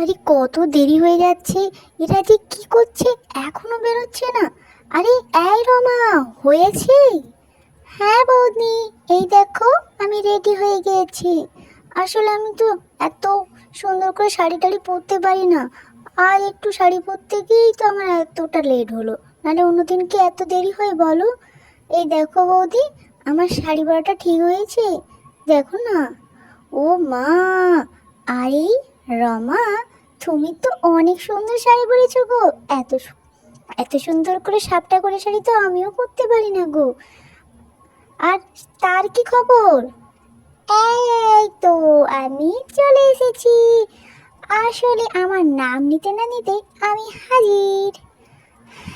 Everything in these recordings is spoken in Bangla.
আরে কত দেরি হয়ে যাচ্ছে, এরা যে কি করছে এখনও বেরোচ্ছে না। আরে এই রমা, হয়েছে? হ্যাঁ বৌদি, এই দেখো আমি রেডি হয়ে গিয়েছি। আসলে আমি তো এত সুন্দর করে শাড়ি টাড়ি পরতে পারি না। আর একটু শাড়ি পরতে গিয়েই তো আমার এতটা লেট হলো। নাহলে অন্যদিন কি এত দেরি হয় বলো? এই দেখো বৌদি, আমার শাড়ি পরাটা ঠিক হয়েছে। দেখো না। ও মা, আরে রমা, তুমি তো অনেক সুন্দর শাড়ি পরেছো গো। এত এত সুন্দর করে সাপটা করে শাড়ি তো আমিও পরতে পারি না গো। আর তার কি খবর? এই তো, আমি চলে এসেছি। আসলে আমার নাম নিতে না নিতে আমি হাজির।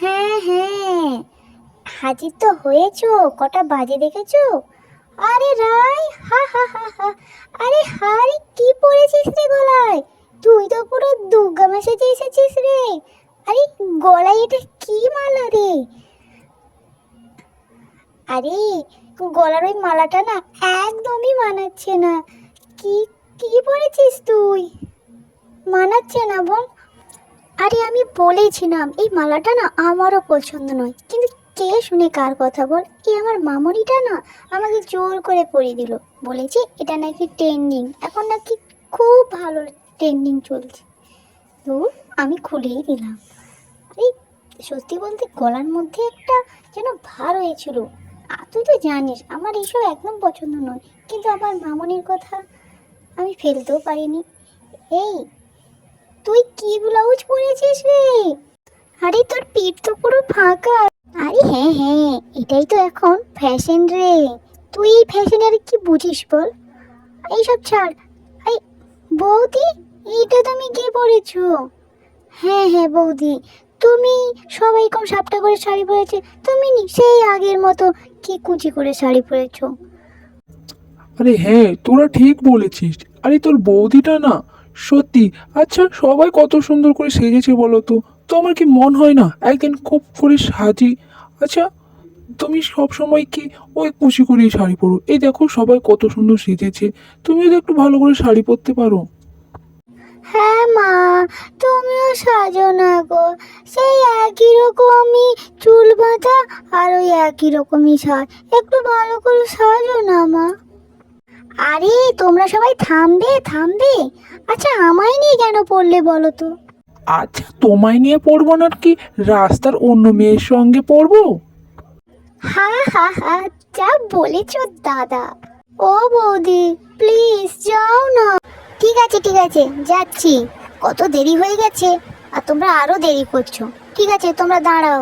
হ্যাঁ হ্যাঁ হাজির তো হয়েছো, কটা বাজে দেখেছ? আরে রাই, হা হা হা হা, আরে হারে কি রে গলায়। তুই তো পুরো দুর্গা মা এসেছিস রে। আরে, গলায় এটা কি মালা রে? আরে, গলার ওই মালাটা না একদমই মানাচ্ছে না। কি কি পরেছিস তুই? মানাচ্ছে না বল। আরে, আমি বলেছিলাম, এই মালাটা না আমারও পছন্দ নয়। কিন্তু কে শুনে কার কথা বল? এই আমার মামনিটা না আমাকে জোর করে পরিয়ে দিল। বলেছে, এটা নাকি ট্রেন্ডিং এখন নাকি খুব ভালো ট্রেন্ডিং চলছে। তো আমি খুলেই দিলাম। আরে, সত্যি বলতে গলার মধ্যে একটা যেন ভার হয়েছিল। আর তুই তো জানিস, আমার এইসব একদম পছন্দ নয়। কিন্তু আমার মামনির কথা আমি ফেলতেও পারিনি। এই, তুই কি ব্লাউজ পরেছিস রে? আরে, তোর পিঠ তো পুরো ফাঁকা। আরে হ্যাঁ হ্যাঁ এটাই তো এখন ফ্যাশন রে। তুই এই ফ্যাশনের কি বুঝিস বল? এইসব ছাড় বৌদি, এইটা তুমি কি পরেছো? হ্যাঁ হ্যাঁ বৌদি। তুমি সবাই কম সাপটা করে শাড়ি পরেছে, তুমি সেই আগের মতো কি কুচি করে শাড়ি পরেছো? আরে হ্যাঁ তোরা ঠিক বলেছিস। আরে তোর বৌদিটা না, সত্যি আচ্ছা সবাই কত সুন্দর করে সেজেছে বলো তো? তো আমার কি মন হয় না? একদিন খুব করে সাজি। আচ্ছা তুমি সব সময় কি ওই কুচি করেই শাড়ি পরো? এই দেখো সবাই কত সুন্দর সেজেছে। তুমিও তো একটু ভালো করে শাড়ি পরতে পারো। হ্যাঁ মা তুমিও সাজো না গো। সেই একই রকমই চুল বাঁধা আর ওই একই রকমই সাজ একটু ভালো করে সাজো না মা। আরে তোমরা সবাই থামবে থামবে। আচ্ছা আমায় নিয়ে কেন পড়লে বলো তো? আচ্ছা তোমায় নিয়ে পড়ব না কি রাস্তার অন্য মেয়ের সঙ্গে পড়ব? হা হা হা, যা বলেছ দাদা। ও বৌদি প্লিজ যাও না। ঠিক আছে ঠিক আছে, যাচ্ছি। কত দেরি হয়ে গেছে, আর তোমরা আরও দেরি করছ। ঠিক আছে, তোমরা দাঁড়াও।